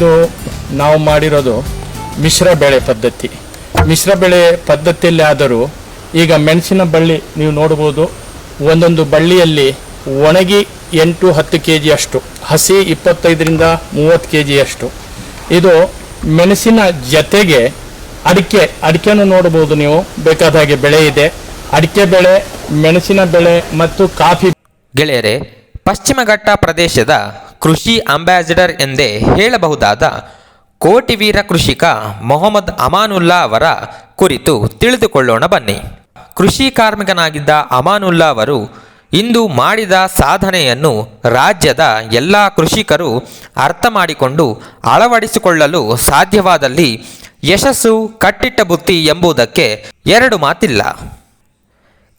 ಇದು ನಾವು ಮಾಡಿರೋದು ಮಿಶ್ರ ಬೆಳೆ ಪದ್ಧತಿ. ಮಿಶ್ರ ಬೆಳೆ ಪದ್ಧತಿಯಲ್ಲಿ ಆದರೂ ಈಗ ಮೆಣಸಿನ ಬಳ್ಳಿ ನೀವು ನೋಡ್ಬೋದು ಒಂದೊಂದು ಬಳ್ಳಿಯಲ್ಲಿ ಒಣಗಿ ಎಂಟು ಹತ್ತು ಕೆ ಜಿಯಷ್ಟು ಹಸಿ ಇಪ್ಪತ್ತೈದರಿಂದ ಮೂವತ್ತು ಕೆ ಜಿಯಷ್ಟು ಇದು ಮೆಣಸಿನ ಜತೆಗೆ ಅಡಿಕೆ, ಅಡಿಕೆನೂ ನೋಡ್ಬೋದು ನೀವು, ಬೇಕಾದ ಹಾಗೆ ಬೆಳೆ ಇದೆ. ಅಡಿಕೆ ಬೆಳೆ, ಮೆಣಸಿನ ಬೆಳೆ ಮತ್ತು ಕಾಫಿ. ಗೆಳೆಯರೆ ಪಶ್ಚಿಮ ಘಟ್ಟ ಪ್ರದೇಶದ ಕೃಷಿ ಅಂಬಾಸಿಡರ್ ಎಂದೇ ಹೇಳಬಹುದಾದ ಕೋಟಿವೀರ ಕೃಷಿಕ ಮೊಹಮ್ಮದ್ ಅಮಾನುಲ್ಲಾ ಅವರ ಕುರಿತು ತಿಳಿದುಕೊಳ್ಳೋಣ ಬನ್ನಿ. ಕೃಷಿ ಕಾರ್ಮಿಕನಾಗಿದ್ದ ಅಮಾನುಲ್ಲಾ ಅವರು ಇಂದು ಮಾಡಿದ ಸಾಧನೆಯನ್ನು ರಾಜ್ಯದ ಎಲ್ಲ ಕೃಷಿಕರು ಅರ್ಥ ಮಾಡಿಕೊಂಡು ಅಳವಡಿಸಿಕೊಳ್ಳಲು ಸಾಧ್ಯವಾದಲ್ಲಿ ಯಶಸ್ಸು ಕಟ್ಟಿಟ್ಟ ಬುತ್ತಿ ಎಂಬುದಕ್ಕೆ ಎರಡು ಮಾತಿಲ್ಲ.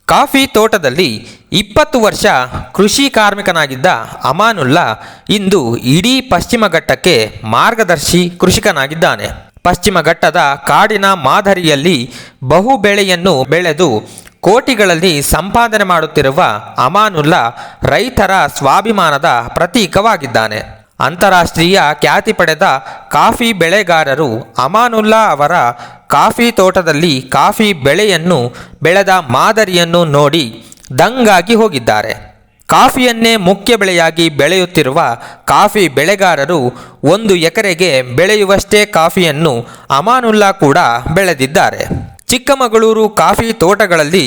ಕಾಫಿ ತೋಟದಲ್ಲಿ ಇಪ್ಪತ್ತು ವರ್ಷ ಕೃಷಿ ಕಾರ್ಮಿಕನಾಗಿದ್ದ ಅಮಾನುಲ್ಲಾ ಇಂದು ಇಡೀ ಪಶ್ಚಿಮ ಘಟ್ಟಕ್ಕೆ ಮಾರ್ಗದರ್ಶಿ ಕೃಷಿಕನಾಗಿದ್ದಾನೆ. ಪಶ್ಚಿಮ ಘಟ್ಟದ ಕಾಡಿನ ಮಾದರಿಯಲ್ಲಿ ಬಹು ಬೆಳೆಯನ್ನು ಬೆಳೆದು ಕೋಟಿಗಳಲ್ಲಿ ಸಂಪಾದನೆ ಮಾಡುತ್ತಿರುವ ಅಮಾನುಲ್ಲಾ ರೈತರ ಸ್ವಾಭಿಮಾನದ ಪ್ರತೀಕವಾಗಿದ್ದಾನೆ. ಅಂತಾರಾಷ್ಟ್ರೀಯ ಖ್ಯಾತಿ ಪಡೆದ ಕಾಫಿ ಬೆಳೆಗಾರರು ಅಮಾನುಲ್ಲಾ ಅವರ ಕಾಫಿ ತೋಟದಲ್ಲಿ ಕಾಫಿ ಬೆಳೆಯನ್ನು ಬೆಳೆದ ಮಾದರಿಯನ್ನು ನೋಡಿ ದಂಗಾಗಿ ಹೋಗಿದ್ದಾರೆ. ಕಾಫಿಯನ್ನೇ ಮುಖ್ಯ ಬೆಳೆಯಾಗಿ ಬೆಳೆಯುತ್ತಿರುವ ಕಾಫಿ ಬೆಳೆಗಾರರು ಒಂದು ಎಕರೆಗೆ ಬೆಳೆಯುವಷ್ಟೇ ಕಾಫಿಯನ್ನು ಅಮಾನುಲ್ಲಾ ಕೂಡ ಬೆಳೆದಿದ್ದಾರೆ. ಚಿಕ್ಕಮಗಳೂರು ಕಾಫಿ ತೋಟಗಳಲ್ಲಿ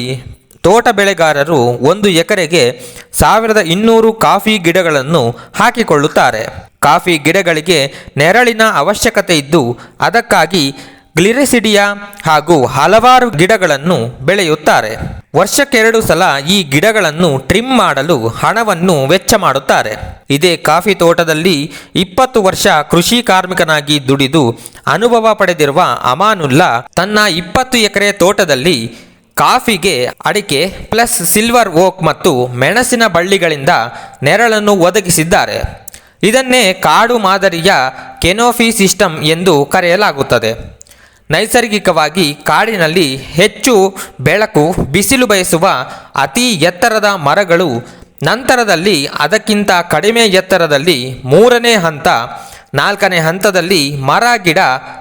ತೋಟ ಬೆಳೆಗಾರರು ಒಂದು ಎಕರೆಗೆ ಸಾವಿರದ ಇನ್ನೂರು ಕಾಫಿ ಗಿಡಗಳನ್ನು ಹಾಕಿಕೊಳ್ಳುತ್ತಾರೆ. ಕಾಫಿ ಗಿಡಗಳಿಗೆ ನೆರಳಿನ ಅವಶ್ಯಕತೆ ಇದ್ದು, ಅದಕ್ಕಾಗಿ ಗ್ಲಿರಿಸಿಡಿಯಾ ಹಾಗೂ ಹಲವಾರು ಗಿಡಗಳನ್ನು ಬೆಳೆಯುತ್ತಾರೆ. ವರ್ಷಕ್ಕೆರಡು ಸಲ ಈ ಗಿಡಗಳನ್ನು ಟ್ರಿಮ್ ಮಾಡಲು ಹಣವನ್ನು ವೆಚ್ಚ ಮಾಡುತ್ತಾರೆ. ಇದೇ ಕಾಫಿ ತೋಟದಲ್ಲಿ ಇಪ್ಪತ್ತು ವರ್ಷ ಕೃಷಿ ಕಾರ್ಮಿಕನಾಗಿ ದುಡಿದು ಅನುಭವ ಪಡೆದಿರುವ ಅಮಾನುಲ್ಲಾ ತನ್ನ ಇಪ್ಪತ್ತು ಎಕರೆ ತೋಟದಲ್ಲಿ ಕಾಫಿಗೆ ಅಡಿಕೆ ಪ್ಲಸ್ ಸಿಲ್ವರ್ ಓಕ್ ಮತ್ತು ಮೆಣಸಿನ ಬಳ್ಳಿಗಳಿಂದ ನೆರಳನ್ನು ಒದಗಿಸಿದ್ದಾರೆ. ಇದನ್ನೇ ಕಾಡು ಮಾದರಿಯ ಕೆನೋಫಿ ಸಿಸ್ಟಮ್ ಎಂದು ಕರೆಯಲಾಗುತ್ತದೆ. ನೈಸರ್ಗಿಕವಾಗಿ ಕಾಡಿನಲ್ಲಿ ಹೆಚ್ಚು ಬೆಳಕು ಬಿಸಿಲು ಬಯಸುವ ಅತಿ ಎತ್ತರದ ಮರಗಳು, ನಂತರದಲ್ಲಿ ಅದಕ್ಕಿಂತ ಕಡಿಮೆ ಎತ್ತರದಲ್ಲಿ ಮೂರನೇ ಹಂತ, ನಾಲ್ಕನೇ ಹಂತದಲ್ಲಿ ಮರ, ಗಿಡ,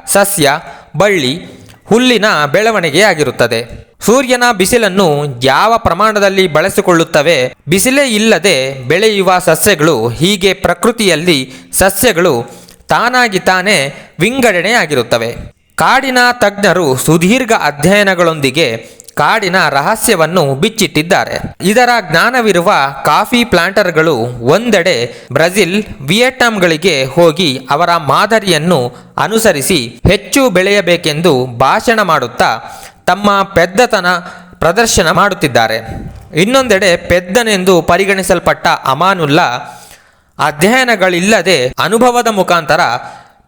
ಸಸ್ಯ, ಬಳ್ಳಿ, ಹುಲ್ಲಿನ ಬೆಳವಣಿಗೆಯಾಗಿರುತ್ತದೆ. ಸೂರ್ಯನ ಬಿಸಿಲನ್ನು ಯಾವ ಪ್ರಮಾಣದಲ್ಲಿ ಬಳಸಿಕೊಳ್ಳುತ್ತವೆ? ಬಿಸಿಲೇ ಇಲ್ಲದೆ ಬೆಳೆಯುವ ಸಸ್ಯಗಳು ಹೀಗೆ ಪ್ರಕೃತಿಯಲ್ಲಿ ಸಸ್ಯಗಳು ತಾನಾಗಿ ತಾನೇ ವಿಂಗಡಣೆಯಾಗಿರುತ್ತವೆ. ಕಾಡಿನ ತಜ್ಞರು ಸುದೀರ್ಘ ಅಧ್ಯಯನಗಳೊಂದಿಗೆ ಕಾಡಿನ ರಹಸ್ಯವನ್ನು ಬಿಚ್ಚಿಟ್ಟಿದ್ದಾರೆ. ಇದರ ಜ್ಞಾನವಿರುವ ಕಾಫಿ ಪ್ಲಾಂಟರ್ಗಳು ಒಂದೆಡೆ ಬ್ರೆಜಿಲ್, ವಿಯೆಟ್ನಾಂಗಳಿಗೆ ಹೋಗಿ ಅವರ ಮಾದರಿಯನ್ನು ಅನುಸರಿಸಿ ಹೆಚ್ಚು ಬೆಳೆಯಬೇಕೆಂದು ಭಾಷಣ ಮಾಡುತ್ತಾ ತಮ್ಮ ಪೆದ್ದತನ ಪ್ರದರ್ಶನ ಮಾಡುತ್ತಿದ್ದಾರೆ. ಇನ್ನೊಂದೆಡೆ ಪೆದ್ದನೆಂದು ಪರಿಗಣಿಸಲ್ಪಟ್ಟ ಅಮಾನುಲ್ಲಾ ಅಧ್ಯಯನಗಳಿಲ್ಲದೆ ಅನುಭವದ ಮುಖಾಂತರ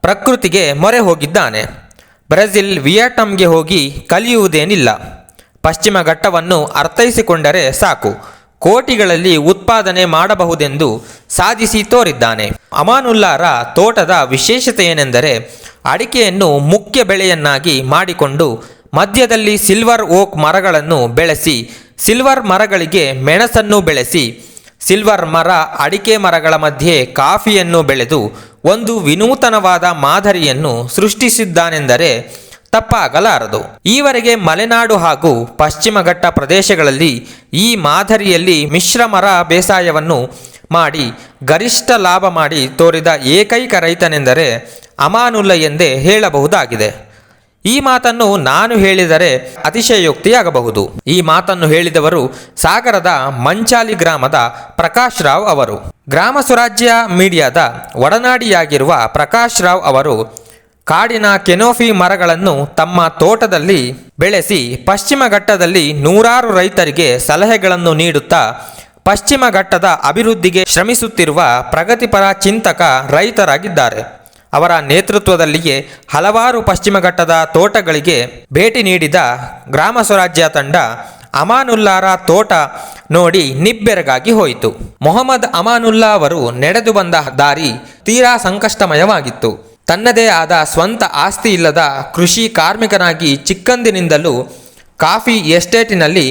ಪ್ರಕೃತಿಗೆ ಮೊರೆ ಹೋಗಿದ್ದಾನೆ. ಬ್ರೆಜಿಲ್ ವಿಯೆಟ್ನಾಂಗೆ ಹೋಗಿ ಕಲಿಯುವುದೇನಿಲ್ಲ. ಪಶ್ಚಿಮ ಘಟ್ಟವನ್ನು ಅರ್ಥೈಸಿಕೊಂಡರೆ ಸಾಕು. ಕೋಟಿಗಳಲ್ಲಿ ಉತ್ಪಾದನೆ ಮಾಡಬಹುದೆಂದು ಸಾಧಿಸಿ ತೋರಿದ್ದಾನೆ. ಅಮಾನುಲ್ಲಾರ ತೋಟದ ವಿಶೇಷತೆ ಏನೆಂದರೆ ಅಡಿಕೆಯನ್ನು ಮುಖ್ಯ ಬೆಳೆಯನ್ನಾಗಿ ಮಾಡಿಕೊಂಡು ಮಧ್ಯದಲ್ಲಿ ಸಿಲ್ವರ್ ಓಕ್ ಮರಗಳನ್ನು ಬೆಳೆಸಿ, ಸಿಲ್ವರ್ ಮರಗಳಿಗೆ ಮೆಣಸನ್ನು ಬೆಳೆಸಿ, ಸಿಲ್ವರ್ ಮರ ಅಡಿಕೆ ಮರಗಳ ಮಧ್ಯೆ ಕಾಫಿಯನ್ನು ಬೆಳೆದು, ಒಂದು ವಿನೂತನವಾದ ಮಾದರಿಯನ್ನು ಸೃಷ್ಟಿಸಿದ್ದಾನೆಂದರೆ ತಪ್ಪಾಗಲಾರದು. ಈವರೆಗೆ ಮಲೆನಾಡು ಹಾಗೂ ಪಶ್ಚಿಮ ಘಟ್ಟ ಪ್ರದೇಶಗಳಲ್ಲಿ ಈ ಮಾದರಿಯಲ್ಲಿ ಮಿಶ್ರ ಮರ ಬೇಸಾಯವನ್ನು ಮಾಡಿ, ಗರಿಷ್ಠ ಲಾಭ ಮಾಡಿ ತೋರಿದ ಏಕೈಕ ರೈತನೆಂದರೆ ಅಮಾನುಲ್ಲ ಎಂದೇ ಹೇಳಬಹುದಾಗಿದೆ. ಈ ಮಾತನ್ನು ನಾನು ಹೇಳಿದರೆ ಅತಿಶಯೋಕ್ತಿಯಾಗಬಹುದು. ಈ ಮಾತನ್ನು ಹೇಳಿದವರು ಸಾಗರದ ಮಂಚಾಲಿ ಗ್ರಾಮದ ಪ್ರಕಾಶ್ ರಾವ್ ಅವರು. ಗ್ರಾಮ ಸ್ವರಾಜ್ಯ ಮೀಡಿಯಾದ ಒಡನಾಡಿಯಾಗಿರುವ ಪ್ರಕಾಶ್ ರಾವ್ ಅವರು ಕಾಡಿನ ಕೆನೋಫಿ ಮರಗಳನ್ನು ತಮ್ಮ ತೋಟದಲ್ಲಿ ಬೆಳೆಸಿ ಪಶ್ಚಿಮ ಘಟ್ಟದಲ್ಲಿ ನೂರಾರು ರೈತರಿಗೆ ಸಲಹೆಗಳನ್ನು ನೀಡುತ್ತಾ ಪಶ್ಚಿಮ ಘಟ್ಟದ ಅಭಿವೃದ್ಧಿಗೆ ಶ್ರಮಿಸುತ್ತಿರುವ ಪ್ರಗತಿಪರ ಚಿಂತಕ ರೈತರಾಗಿದ್ದಾರೆ. ಅವರ ನೇತೃತ್ವದಲ್ಲಿಯೇ ಹಲವಾರು ಪಶ್ಚಿಮ ಘಟ್ಟದ ತೋಟಗಳಿಗೆ ಭೇಟಿ ನೀಡಿದ ಗ್ರಾಮ ಸ್ವರಾಜ್ಯ ತಂಡ ಅಮಾನುಲ್ಲಾರ ತೋಟ ನೋಡಿ ನಿಬ್ಬೆರಗಾಗಿ ಹೋಯಿತು. ಮೊಹಮ್ಮದ್ ಅಮಾನುಲ್ಲಾ ಅವರು ನಡೆದು ಬಂದ ದಾರಿ ತೀರಾ ಸಂಕಷ್ಟಮಯವಾಗಿತ್ತು. ತನ್ನದೇ ಆದ ಸ್ವಂತ ಆಸ್ತಿ ಇಲ್ಲದ ಕೃಷಿ ಕಾರ್ಮಿಕನಾಗಿ ಚಿಕ್ಕಂದಿನಿಂದಲೂ ಕಾಫಿ ಎಸ್ಟೇಟಿನಲ್ಲಿ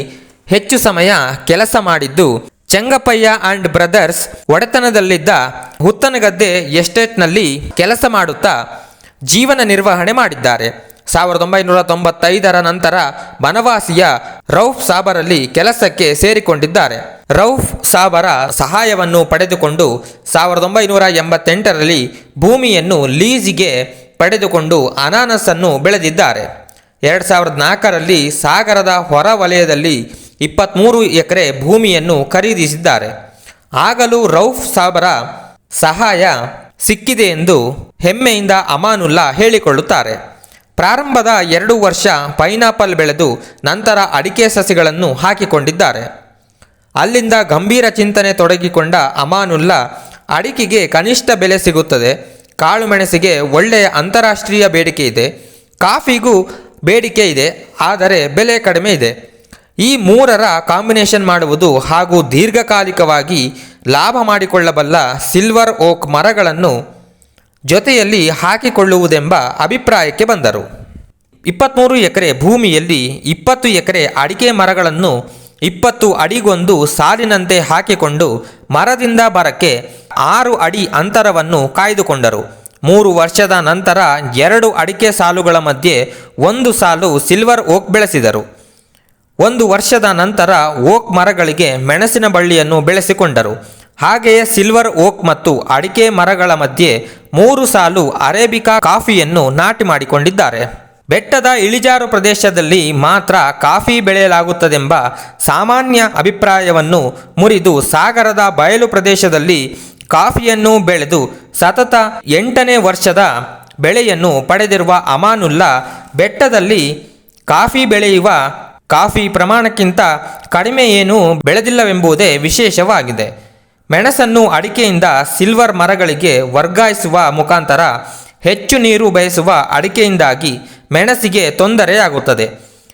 ಹೆಚ್ಚು ಸಮಯ ಕೆಲಸ ಮಾಡಿದ್ದು ಚೆಂಗಪ್ಪಯ್ಯ ಅಂಡ್ ಬ್ರದರ್ಸ್ ಒಡೆತನದಲ್ಲಿದ್ದ ಹುತ್ತನಗದ್ದೆ ಎಸ್ಟೇಟ್ನಲ್ಲಿ ಕೆಲಸ ಮಾಡುತ್ತಾ ಜೀವನ ನಿರ್ವಹಣೆ ಮಾಡಿದ್ದಾರೆ. ಸಾವಿರದ ಒಂಬೈನೂರ ತೊಂಬತ್ತೈದರ ನಂತರ ಬನವಾಸಿಯ ರೌಫ್ ಸಾಬರಲ್ಲಿ ಕೆಲಸಕ್ಕೆ ಸೇರಿಕೊಂಡಿದ್ದಾರೆ. ರೌಫ್ ಸಾಬರ ಸಹಾಯವನ್ನು ಪಡೆದುಕೊಂಡು ಸಾವಿರದ ಒಂಬೈನೂರ ಎಂಬತ್ತೆಂಟರಲ್ಲಿ ಭೂಮಿಯನ್ನು ಲೀಸಿಗೆ ಪಡೆದುಕೊಂಡು ಅನಾನಸನ್ನು ಬೆಳೆದಿದ್ದಾರೆ. ಎರಡು ಸಾವಿರದ ನಾಲ್ಕರಲ್ಲಿ ಸಾಗರದ ಹೊರ ವಲಯದಲ್ಲಿ ಇಪ್ಪತ್ತ್ಮೂರು ಎಕರೆ ಭೂಮಿಯನ್ನು ಖರೀದಿಸಿದ್ದಾರೆ. ಆಗಲೂ ರೌಫ್ ಸಾಬರ ಸಹಾಯ ಸಿಕ್ಕಿದೆ ಎಂದು ಹೆಮ್ಮೆಯಿಂದ ಅಮಾನುಲ್ಲಾ ಹೇಳಿಕೊಳ್ಳುತ್ತಾರೆ. ಪ್ರಾರಂಭದ ಎರಡು ವರ್ಷ ಪೈನಾಪಲ್ ಬೆಳೆದು ನಂತರ ಅಡಿಕೆ ಸಸಿಗಳನ್ನು ಹಾಕಿಕೊಂಡಿದ್ದಾರೆ. ಅಲ್ಲಿಂದ ಗಂಭೀರ ಚಿಂತನೆ ತೊಡಗಿಕೊಂಡ ಅಮಾನುಲ್ಲಾ, ಅಡಿಕೆಗೆ ಕನಿಷ್ಠ ಬೆಲೆ ಸಿಗುತ್ತದೆ. ಕಾಳುಮೆಣಸಿಗೆ ಒಳ್ಳೆಯ ಅಂತಾರಾಷ್ಟ್ರೀಯ ಬೇಡಿಕೆ ಇದೆ. ಕಾಫಿಗೂ ಬೇಡಿಕೆ ಇದೆ, ಆದರೆ ಬೆಲೆ ಕಡಿಮೆ ಇದೆ. ಈ ಮೂರರ ಕಾಂಬಿನೇಷನ್ ಮಾಡುವುದು ಹಾಗೂ ದೀರ್ಘಕಾಲಿಕವಾಗಿ ಲಾಭ ಮಾಡಿಕೊಳ್ಳಬಲ್ಲ ಸಿಲ್ವರ್ ಓಕ್ ಮರಗಳನ್ನು ಜೊತೆಯಲ್ಲಿ ಹಾಕಿಕೊಳ್ಳುವುದೆಂಬ ಅಭಿಪ್ರಾಯಕ್ಕೆ ಬಂದರು. ಇಪ್ಪತ್ತ್ಮೂರು ಎಕರೆ ಭೂಮಿಯಲ್ಲಿ ಇಪ್ಪತ್ತು ಎಕರೆ ಅಡಿಕೆ ಮರಗಳನ್ನು ಇಪ್ಪತ್ತು ಅಡಿಗೊಂದು ಸಾಲಿನಂತೆ ಹಾಕಿಕೊಂಡು ಮರದಿಂದ ಬರಕ್ಕೆ ಆರು ಅಡಿ ಅಂತರವನ್ನು ಕಾಯ್ದುಕೊಂಡರು. ಮೂರು ವರ್ಷದ ನಂತರ ಎರಡು ಅಡಿಕೆ ಸಾಲುಗಳ ಮಧ್ಯೆ ಒಂದು ಸಾಲು ಸಿಲ್ವರ್ ಓಕ್ ಬೆಳೆಸಿದರು. ಒಂದು ವರ್ಷದ ನಂತರ ಓಕ್ ಮರಗಳಿಗೆ ಮೆಣಸಿನ ಬಳ್ಳಿಯನ್ನು ಬೆಳೆಸಿಕೊಂಡರು. ಹಾಗೆಯೇ ಸಿಲ್ವರ್ ಓಕ್ ಮತ್ತು ಅಡಿಕೆ ಮರಗಳ ಮಧ್ಯೆ ಮೂರು ಸಾಲು ಅರೇಬಿಕಾ ಕಾಫಿಯನ್ನು ನಾಟಿ ಮಾಡಿಕೊಂಡಿದ್ದಾರೆ. ಬೆಟ್ಟದ ಇಳಿಜಾರು ಪ್ರದೇಶದಲ್ಲಿ ಮಾತ್ರ ಕಾಫಿ ಬೆಳೆಯಲಾಗುತ್ತದೆಂಬ ಸಾಮಾನ್ಯ ಅಭಿಪ್ರಾಯವನ್ನು ಮುರಿದು ಸಾಗರದ ಬಯಲು ಪ್ರದೇಶದಲ್ಲಿ ಕಾಫಿಯನ್ನು ಬೆಳೆದು ಸತತ ಎಂಟನೇ ವರ್ಷದ ಬೆಳೆಯನ್ನು ಪಡೆದಿರುವ ಅಮಾನುಲ್ಲಾ ಬೆಟ್ಟದಲ್ಲಿ ಕಾಫಿ ಬೆಳೆಯುವ ಕಾಫಿ ಪ್ರಮಾಣಕ್ಕಿಂತ ಕಡಿಮೆ ಏನೂ ಬೆಳೆದಿಲ್ಲವೆಂಬುದೇ ವಿಶೇಷವಾಗಿದೆ. ಮೆಣಸನ್ನು ಅಡಿಕೆಯಿಂದ ಸಿಲ್ವರ್ ಮರಗಳಿಗೆ ವರ್ಗಾಯಿಸುವ ಮುಖಾಂತರ ಹೆಚ್ಚು ನೀರು ಬಯಸುವ ಅಡಿಕೆಯಿಂದಾಗಿ ಮೆಣಸಿಗೆ ತೊಂದರೆಯಾಗುತ್ತದೆ.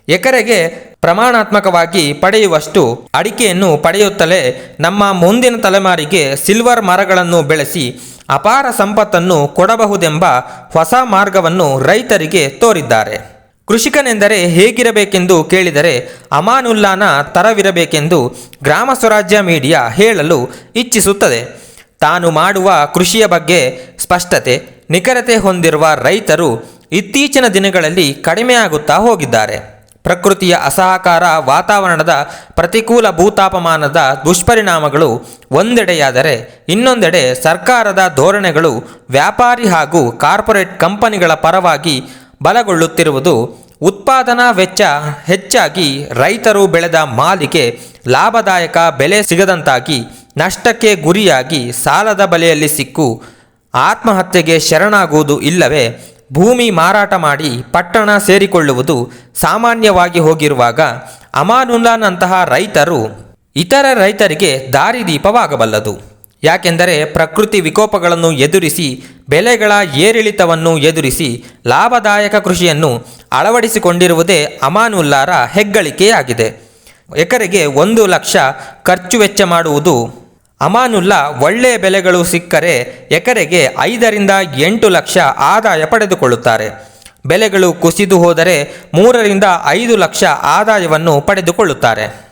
ಎಕರೆಗೆ ಪ್ರಮಾಣಾತ್ಮಕವಾಗಿ ಪಡೆಯುವಷ್ಟು ಅಡಿಕೆಯನ್ನು ಪಡೆಯುತ್ತಲೇ ನಮ್ಮ ಮುಂದಿನ ತಲೆಮಾರಿಗೆ ಸಿಲ್ವರ್ ಮರಗಳನ್ನು ಬೆಳೆಸಿ ಅಪಾರ ಸಂಪತ್ತನ್ನು ಕೊಡಬಹುದೆಂಬ ಹೊಸ ಮಾರ್ಗವನ್ನು ರೈತರಿಗೆ ತೋರಿದ್ದಾರೆ. ಕೃಷಿಕನೆಂದರೆ ಹೇಗಿರಬೇಕೆಂದು ಕೇಳಿದರೆ ಅಮಾನುಲ್ಲಾನ ತರವಿರಬೇಕೆಂದು ಗ್ರಾಮ ಸ್ವರಾಜ್ಯ ಮೀಡಿಯಾ ಹೇಳಲು ಇಚ್ಛಿಸುತ್ತದೆ. ತಾನು ಮಾಡುವ ಕೃಷಿಯ ಬಗ್ಗೆ ಸ್ಪಷ್ಟತೆ, ನಿಖರತೆ ಹೊಂದಿರುವ ರೈತರು ಇತ್ತೀಚಿನ ದಿನಗಳಲ್ಲಿ ಕಡಿಮೆಯಾಗುತ್ತಾ ಹೋಗಿದ್ದಾರೆ. ಪ್ರಕೃತಿಯ ಅಸಹಕಾರ ವಾತಾವರಣದ ಪ್ರತಿಕೂಲ ಭೂತಾಪಮಾನದ ದುಷ್ಪರಿಣಾಮಗಳು ಒಂದೆಡೆಯಾದರೆ ಇನ್ನೊಂದೆಡೆ ಸರ್ಕಾರದ ಧೋರಣೆಗಳು ವ್ಯಾಪಾರಿ ಹಾಗೂ ಕಾರ್ಪೊರೇಟ್ ಕಂಪನಿಗಳ ಪರವಾಗಿ ಬಲಗೊಳ್ಳುತ್ತಿರುವುದು ಉತ್ಪಾದನಾ ವೆಚ್ಚ ಹೆಚ್ಚಾಗಿ ರೈತರು ಬೆಳೆದ ಮಾಲಿಗೆ ಲಾಭದಾಯಕ ಬೆಲೆ ಸಿಗದಂತಾಗಿ ನಷ್ಟಕ್ಕೆ ಗುರಿಯಾಗಿ ಸಾಲದ ಬಲೆಯಲ್ಲಿ ಸಿಕ್ಕು. ಆತ್ಮಹತ್ಯೆಗೆ ಶರಣಾಗುವುದು ಇಲ್ಲವೇ ಭೂಮಿ ಮಾರಾಟ ಮಾಡಿ ಪಟ್ಟಣ ಸೇರಿಕೊಳ್ಳುವುದು ಸಾಮಾನ್ಯವಾಗಿ ಹೋಗಿರುವಾಗ ಅಮಾನುಲ್ಲಾನಂತಹ ರೈತರು ಇತರ ರೈತರಿಗೆ ದಾರಿದೀಪವಾಗಬಲ್ಲದು ಯಾಕೆಂದರೆ ಪ್ರಕೃತಿ ವಿಕೋಪಗಳನ್ನು ಎದುರಿಸಿ, ಬೆಲೆಗಳ ಏರಿಳಿತವನ್ನು ಎದುರಿಸಿ, ಲಾಭದಾಯಕ ಕೃಷಿಯನ್ನು ಅಳವಡಿಸಿಕೊಂಡಿರುವುದೇ ಅಮಾನುಲ್ಲಾರ ಹೆಗ್ಗಳಿಕೆಯಾಗಿದೆ. ಎಕರೆಗೆ ಒಂದು ಲಕ್ಷ ಖರ್ಚು ವೆಚ್ಚ ಮಾಡುವುದು ಅಮಾನುಲ್ಲಾ ಒಳ್ಳೆಯ ಬೆಲೆಗಳು ಸಿಕ್ಕರೆ ಎಕರೆಗೆ ಐದರಿಂದ ಎಂಟು ಲಕ್ಷ ಆದಾಯ ಪಡೆದುಕೊಳ್ಳುತ್ತಾರೆ. ಬೆಲೆಗಳು ಕುಸಿದು ಹೋದರೆ ಮೂರರಿಂದ ಐದು ಲಕ್ಷ ಆದಾಯವನ್ನು ಪಡೆದುಕೊಳ್ಳುತ್ತಾರೆ.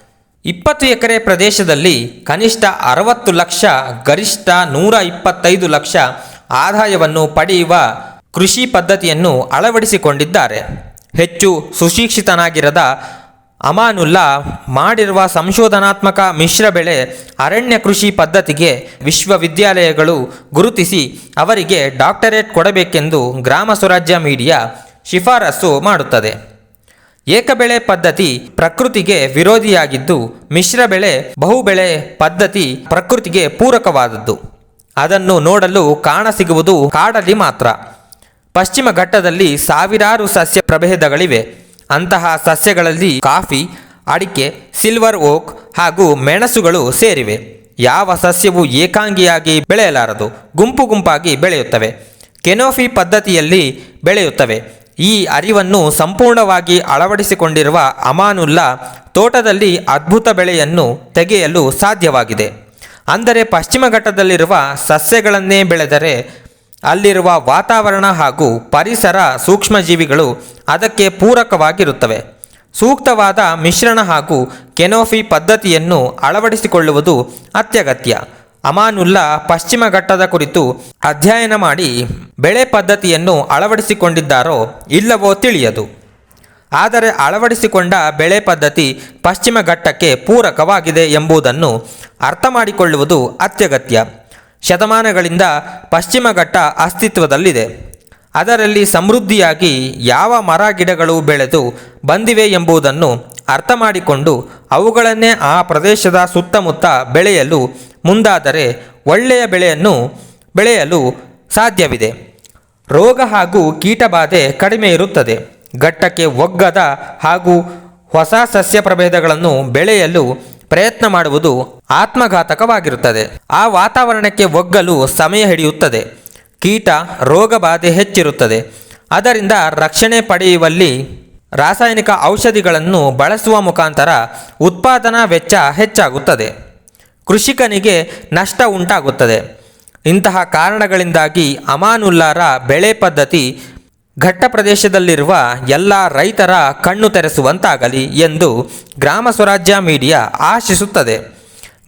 ಇಪ್ಪತ್ತು ಎಕರೆ ಪ್ರದೇಶದಲ್ಲಿ ಕನಿಷ್ಠ ಅರವತ್ತು ಲಕ್ಷ, ಗರಿಷ್ಠ ನೂರ ಇಪ್ಪತ್ತೈದು ಲಕ್ಷ ಆದಾಯವನ್ನು ಪಡೆಯುವ ಕೃಷಿ ಪದ್ಧತಿಯನ್ನು ಅಳವಡಿಸಿಕೊಂಡಿದ್ದಾರೆ. ಹೆಚ್ಚು ಸುಶಿಕ್ಷಿತನಾಗಿರದ ಅಮಾನುಲ್ಲಾ ಮಾಡಿರುವ ಸಂಶೋಧನಾತ್ಮಕ ಮಿಶ್ರ ಬೆಳೆ ಅರಣ್ಯ ಕೃಷಿ ಪದ್ಧತಿಗೆ ವಿಶ್ವವಿದ್ಯಾಲಯಗಳು ಗುರುತಿಸಿ ಅವರಿಗೆ ಡಾಕ್ಟರೇಟ್ ಕೊಡಬೇಕೆಂದು ಗ್ರಾಮ ಸ್ವರಾಜ್ಯ ಮೀಡಿಯಾ ಶಿಫಾರಸು ಮಾಡುತ್ತದೆ. ಏಕಬೆಳೆ ಪದ್ಧತಿ ಪ್ರಕೃತಿಗೆ ವಿರೋಧಿಯಾಗಿದ್ದು, ಮಿಶ್ರ ಬೆಳೆ, ಬಹುಬೆಳೆ ಪದ್ಧತಿ ಪ್ರಕೃತಿಗೆ ಪೂರಕವಾದದ್ದು. ಅದನ್ನು ನೋಡಲು ಕಾಣಸಿಗುವುದು ಕಾಡಲ್ಲಿ ಮಾತ್ರ. ಪಶ್ಚಿಮ ಘಟ್ಟದಲ್ಲಿ ಸಾವಿರಾರು ಸಸ್ಯ ಪ್ರಭೇದಗಳಿವೆ. ಅಂತಹ ಸಸ್ಯಗಳಲ್ಲಿ ಕಾಫಿ, ಅಡಿಕೆ, ಸಿಲ್ವರ್ ಓಕ್ ಹಾಗೂ ಮೆಣಸುಗಳು ಸೇರಿವೆ. ಯಾವ ಸಸ್ಯವು ಏಕಾಂಗಿಯಾಗಿ ಬೆಳೆಯಲಾರದು, ಗುಂಪು ಗುಂಪಾಗಿ ಬೆಳೆಯುತ್ತವೆ. ಕೆನೋಫಿ ಪದ್ಧತಿಯಲ್ಲಿ ಬೆಳೆಯುತ್ತವೆ. ಈ ಅರಿವನ್ನು ಸಂಪೂರ್ಣವಾಗಿ ಅಳವಡಿಸಿಕೊಂಡಿರುವ ಅಮಾನುಲ್ಲಾ ತೋಟದಲ್ಲಿ ಅದ್ಭುತ ಬೆಳೆಯನ್ನು ತೆಗೆಯಲು ಸಾಧ್ಯವಾಗಿದೆ. ಅಂದರೆ ಪಶ್ಚಿಮ ಘಟ್ಟದಲ್ಲಿರುವ ಸಸ್ಯಗಳನ್ನೇ ಬೆಳೆದರೆ ಅಲ್ಲಿರುವ ವಾತಾವರಣ ಹಾಗೂ ಪರಿಸರ ಸೂಕ್ಷ್ಮಜೀವಿಗಳು ಅದಕ್ಕೆ ಪೂರಕವಾಗಿರುತ್ತವೆ. ಸೂಕ್ತವಾದ ಮಿಶ್ರಣ ಹಾಗೂ ಕೆನೋಫಿ ಪದ್ಧತಿಯನ್ನು ಅಳವಡಿಸಿಕೊಳ್ಳುವುದು ಅತ್ಯಗತ್ಯ. ಅಮಾನುಲ್ಲಾ ಪಶ್ಚಿಮ ಘಟ್ಟದ ಕುರಿತು ಅಧ್ಯಯನ ಮಾಡಿ ಬೆಳೆ ಪದ್ಧತಿಯನ್ನು ಅಳವಡಿಸಿಕೊಂಡಿದ್ದಾರೋ ಇಲ್ಲವೋ ತಿಳಿಯದು. ಆದರೆ ಅಳವಡಿಸಿಕೊಂಡ ಬೆಳೆ ಪದ್ಧತಿ ಪಶ್ಚಿಮ ಘಟ್ಟಕ್ಕೆ ಪೂರಕವಾಗಿದೆ ಎಂಬುದನ್ನು ಅರ್ಥ ಮಾಡಿಕೊಳ್ಳುವುದು ಅತ್ಯಗತ್ಯ. ಶತಮಾನಗಳಿಂದ ಪಶ್ಚಿಮ ಘಟ್ಟ ಅಸ್ತಿತ್ವದಲ್ಲಿದೆ. ಅದರಲ್ಲಿ ಸಮೃದ್ಧಿಯಾಗಿ ಯಾವ ಮರ ಗಿಡಗಳು ಬೆಳೆದು ಬಂದಿವೆ ಎಂಬುದನ್ನು ಅರ್ಥ ಮಾಡಿಕೊಂಡು ಅವುಗಳನ್ನೇ ಆ ಪ್ರದೇಶದ ಸುತ್ತಮುತ್ತ ಬೆಳೆಯಲು ಮುಂದಾದರೆ ಒಳ್ಳೆಯ ಬೆಳೆಯನ್ನು ಬೆಳೆಯಲು ಸಾಧ್ಯವಿದೆ. ರೋಗ ಹಾಗೂ ಕೀಟಬಾಧೆ ಕಡಿಮೆ ಇರುತ್ತದೆ. ಘಟ್ಟಕ್ಕೆ ಒಗ್ಗದ ಹಾಗೂ ಹೊಸ ಸಸ್ಯ ಪ್ರಭೇದಗಳನ್ನು ಬೆಳೆಯಲು ಪ್ರಯತ್ನ ಮಾಡುವುದು ಆತ್ಮಘಾತಕವಾಗಿರುತ್ತದೆ. ಆ ವಾತಾವರಣಕ್ಕೆ ಒಗ್ಗಲು ಸಮಯ ಹಿಡಿಯುತ್ತದೆ. ಕೀಟ, ರೋಗ ಬಾಧೆ ಹೆಚ್ಚಿರುತ್ತದೆ. ಅದರಿಂದ ರಕ್ಷಣೆ ಪಡೆಯುವಲ್ಲಿ ರಾಸಾಯನಿಕ ಔಷಧಿಗಳನ್ನು ಬಳಸುವ ಮುಖಾಂತರ ಉತ್ಪಾದನಾ ವೆಚ್ಚ ಹೆಚ್ಚಾಗುತ್ತದೆ. ಕೃಷಿಕನಿಗೆ ನಷ್ಟ ಉಂಟಾಗುತ್ತದೆ. ಇಂತಹ ಕಾರಣಗಳಿಂದಾಗಿ ಅಮಾನುಲ್ಲಾರ ಬೆಳೆ ಪದ್ಧತಿ ಘಟ್ಟ ಪ್ರದೇಶದಲ್ಲಿರುವ ಎಲ್ಲ ರೈತರ ಕಣ್ಣು ತೆರೆಸುವಂತಾಗಲಿ ಎಂದು ಗ್ರಾಮ ಸ್ವರಾಜ್ಯ ಮೀಡಿಯಾ ಆಶಿಸುತ್ತದೆ.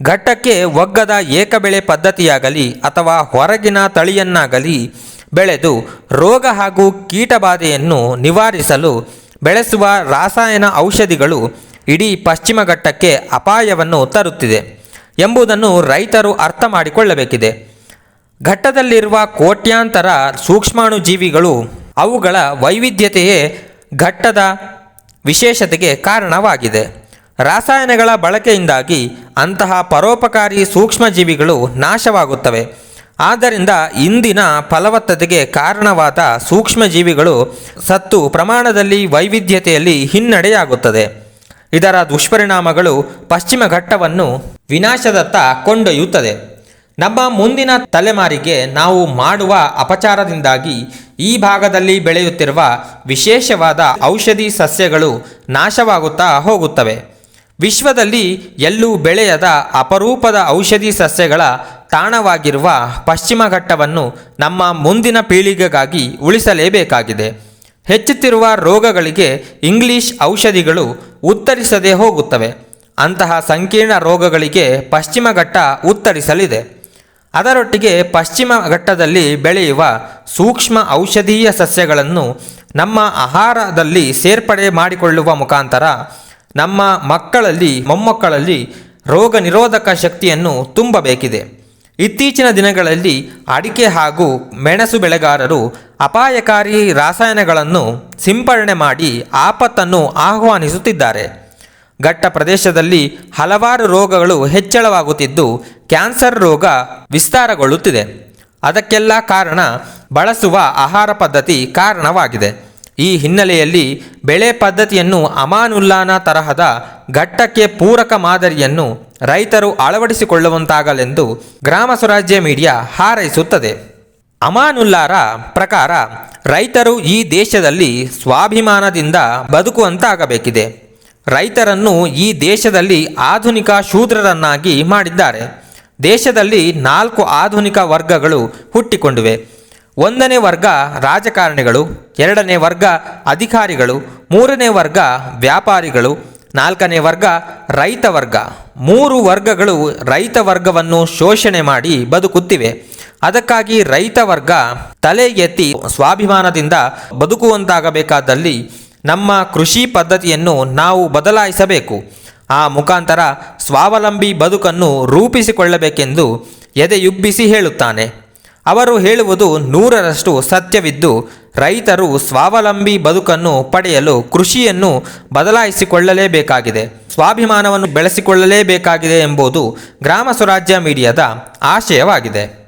ಘಟ್ಟಕ್ಕೆ ಒಗ್ಗದ ಏಕಬೆಳೆ ಪದ್ಧತಿಯಾಗಲಿ ಅಥವಾ ಹೊರಗಿನ ತಳಿಯನ್ನಾಗಲಿ ಬೆಳೆದು ರೋಗ ಹಾಗೂ ಕೀಟಬಾಧೆಯನ್ನು ನಿವಾರಿಸಲು ಬೆಳೆಸುವ ರಾಸಾಯನ ಔಷಧಿಗಳು ಇಡೀ ಪಶ್ಚಿಮ ಘಟ್ಟಕ್ಕೆ ಅಪಾಯವನ್ನು ತರುತ್ತಿದೆ. ಎಂಬುದನ್ನು ರೈತರು ಅರ್ಥ ಮಾಡಿಕೊಳ್ಳಬೇಕಿದೆ. ಘಟ್ಟದಲ್ಲಿರುವ ಕೋಟ್ಯಾಂತರ ಸೂಕ್ಷ್ಮಾಣುಜೀವಿಗಳು ಅವುಗಳ ವೈವಿಧ್ಯತೆಯೇ ಘಟ್ಟದ ವಿಶೇಷತೆಗೆ ಕಾರಣವಾಗಿದೆ. ರಾಸಾಯನಗಳ ಬಳಕೆಯಿಂದಾಗಿ ಅಂತಹ ಪರೋಪಕಾರಿ ಸೂಕ್ಷ್ಮಜೀವಿಗಳು ನಾಶವಾಗುತ್ತವೆ. ಆದ್ದರಿಂದ ಇಂದಿನ ಫಲವತ್ತತೆಗೆ ಕಾರಣವಾದ ಸೂಕ್ಷ್ಮಜೀವಿಗಳು ಸತ್ತು ಪ್ರಮಾಣದಲ್ಲಿ ವೈವಿಧ್ಯತೆಯಲ್ಲಿ ಹಿನ್ನಡೆಯಾಗುತ್ತದೆ. ಇದರ ದುಷ್ಪರಿಣಾಮಗಳು ಪಶ್ಚಿಮ ಘಟ್ಟವನ್ನು ವಿನಾಶದತ್ತ ಕೊಂಡೊಯ್ಯುತ್ತದೆ. ನಮ್ಮ ಮುಂದಿನ ತಲೆಮಾರಿಗೆ ನಾವು ಮಾಡುವ ಅಪಚಾರದಿಂದಾಗಿ ಈ ಭಾಗದಲ್ಲಿ ಬೆಳೆಯುತ್ತಿರುವ ವಿಶೇಷವಾದ ಔಷಧಿ ಸಸ್ಯಗಳು ನಾಶವಾಗುತ್ತಾ ಹೋಗುತ್ತವೆ. ವಿಶ್ವದಲ್ಲಿ ಎಲ್ಲೂ ಬೆಳೆಯದ ಅಪರೂಪದ ಔಷಧಿ ಸಸ್ಯಗಳ ತಾಣವಾಗಿರುವ ಪಶ್ಚಿಮ ಘಟ್ಟವನ್ನು ನಮ್ಮ ಮುಂದಿನ ಪೀಳಿಗೆಗಾಗಿ ಉಳಿಸಲೇಬೇಕಾಗಿದೆ. ಹೆಚ್ಚುತ್ತಿರುವ ರೋಗಗಳಿಗೆ ಇಂಗ್ಲಿಷ್ ಔಷಧಿಗಳು ಉತ್ತರಿಸದೇ ಹೋಗುತ್ತವೆ. ಅಂತಹ ಸಂಕೀರ್ಣ ರೋಗಗಳಿಗೆ ಪಶ್ಚಿಮ ಘಟ್ಟ ಉತ್ತರಿಸಲಿದೆ. ಅದರೊಟ್ಟಿಗೆ ಪಶ್ಚಿಮ ಘಟ್ಟದಲ್ಲಿ ಬೆಳೆಯುವ ಸೂಕ್ಷ್ಮ ಔಷಧೀಯ ಸಸ್ಯಗಳನ್ನು ನಮ್ಮ ಆಹಾರದಲ್ಲಿ ಸೇರ್ಪಡೆ ಮಾಡಿಕೊಳ್ಳುವ ಮುಖಾಂತರ ನಮ್ಮ ಮಕ್ಕಳಲ್ಲಿ, ಮೊಮ್ಮಕ್ಕಳಲ್ಲಿ ರೋಗ ನಿರೋಧಕ ಶಕ್ತಿಯನ್ನು ತುಂಬಬೇಕಿದೆ. ಇತ್ತೀಚಿನ ದಿನಗಳಲ್ಲಿ ಅಡಿಕೆ ಹಾಗೂ ಮೆಣಸು ಬೆಳೆಗಾರರು ಅಪಾಯಕಾರಿ ರಾಸಾಯನಗಳನ್ನು ಸಿಂಪಡಣೆ ಮಾಡಿ ಆಪತ್ತನ್ನು ಆಹ್ವಾನಿಸುತ್ತಿದ್ದಾರೆ. ಘಟ್ಟ ಪ್ರದೇಶದಲ್ಲಿ ಹಲವಾರು ರೋಗಗಳು ಹೆಚ್ಚಳವಾಗುತ್ತಿದ್ದು, ಕ್ಯಾನ್ಸರ್ ರೋಗ ವಿಸ್ತಾರಗೊಳ್ಳುತ್ತಿದೆ. ಅದಕ್ಕೆಲ್ಲ ಕಾರಣ ಬಳಸುವ ಆಹಾರ ಪದ್ಧತಿ ಕಾರಣವಾಗಿದೆ. ಈ ಹಿನ್ನೆಲೆಯಲ್ಲಿ ಬೆಳೆ ಪದ್ಧತಿಯನ್ನು ಅಮಾನುಲ್ಲಾನ ತರಹದ ಘಟ್ಟಕ್ಕೆ ಪೂರಕ ಮಾದರಿಯನ್ನು ರೈತರು ಅಳವಡಿಸಿಕೊಳ್ಳುವಂತಾಗಲೆಂದು ಗ್ರಾಮ ಸ್ವರಾಜ್ಯ ಮೀಡಿಯಾ ಹಾರೈಸುತ್ತದೆ. ಅಮಾನುಲ್ಲಾರ ಪ್ರಕಾರ ರೈತರು ಈ ದೇಶದಲ್ಲಿ ಸ್ವಾಭಿಮಾನದಿಂದ ಬದುಕುವಂತಾಗಬೇಕಿದೆ. ರೈತರನ್ನು ಈ ದೇಶದಲ್ಲಿ ಆಧುನಿಕ ಶೂದ್ರರನ್ನಾಗಿ ಮಾಡಿದ್ದಾರೆ. ದೇಶದಲ್ಲಿ ನಾಲ್ಕು ಆಧುನಿಕ ವರ್ಗಗಳು ಹುಟ್ಟಿಕೊಂಡಿವೆ. ಒಂದನೇ ವರ್ಗ ರಾಜಕಾರಣಿಗಳು, ಎರಡನೇ ವರ್ಗ ಅಧಿಕಾರಿಗಳು, ಮೂರನೇ ವರ್ಗ ವ್ಯಾಪಾರಿಗಳು, ನಾಲ್ಕನೇ ವರ್ಗ ರೈತ ವರ್ಗ. ಮೂರು ವರ್ಗಗಳು ರೈತ ವರ್ಗವನ್ನು ಶೋಷಣೆ ಮಾಡಿ ಬದುಕುತ್ತಿವೆ. ಅದಕ್ಕಾಗಿ ರೈತ ವರ್ಗ ತಲೆ ಎತ್ತಿ ಸ್ವಾಭಿಮಾನದಿಂದ ಬದುಕುವಂತಾಗಬೇಕಾದಲ್ಲಿ ನಮ್ಮ ಕೃಷಿ ಪದ್ಧತಿಯನ್ನು ನಾವು ಬದಲಾಯಿಸಬೇಕು. ಆ ಮುಖಾಂತರ ಸ್ವಾವಲಂಬಿ ಬದುಕನ್ನು ರೂಪಿಸಿಕೊಳ್ಳಬೇಕೆಂದು ಎದೆಯುಬ್ಬಿಸಿ ಹೇಳುತ್ತಾನೆ. ಅವರು ಹೇಳುವುದು ನೂರರಷ್ಟು ಸತ್ಯವಿದ್ದು, ರೈತರು ಸ್ವಾವಲಂಬಿ ಬದುಕನ್ನು ಪಡೆಯಲು ಕೃಷಿಯನ್ನು ಬದಲಾಯಿಸಿಕೊಳ್ಳಲೇಬೇಕಾಗಿದೆ, ಸ್ವಾಭಿಮಾನವನ್ನು ಬೆಳೆಸಿಕೊಳ್ಳಲೇಬೇಕಾಗಿದೆ ಎಂಬುದು ಗ್ರಾಮ ಸ್ವರಾಜ್ಯ ಮೀಡಿಯಾದ ಆಶಯವಾಗಿದೆ.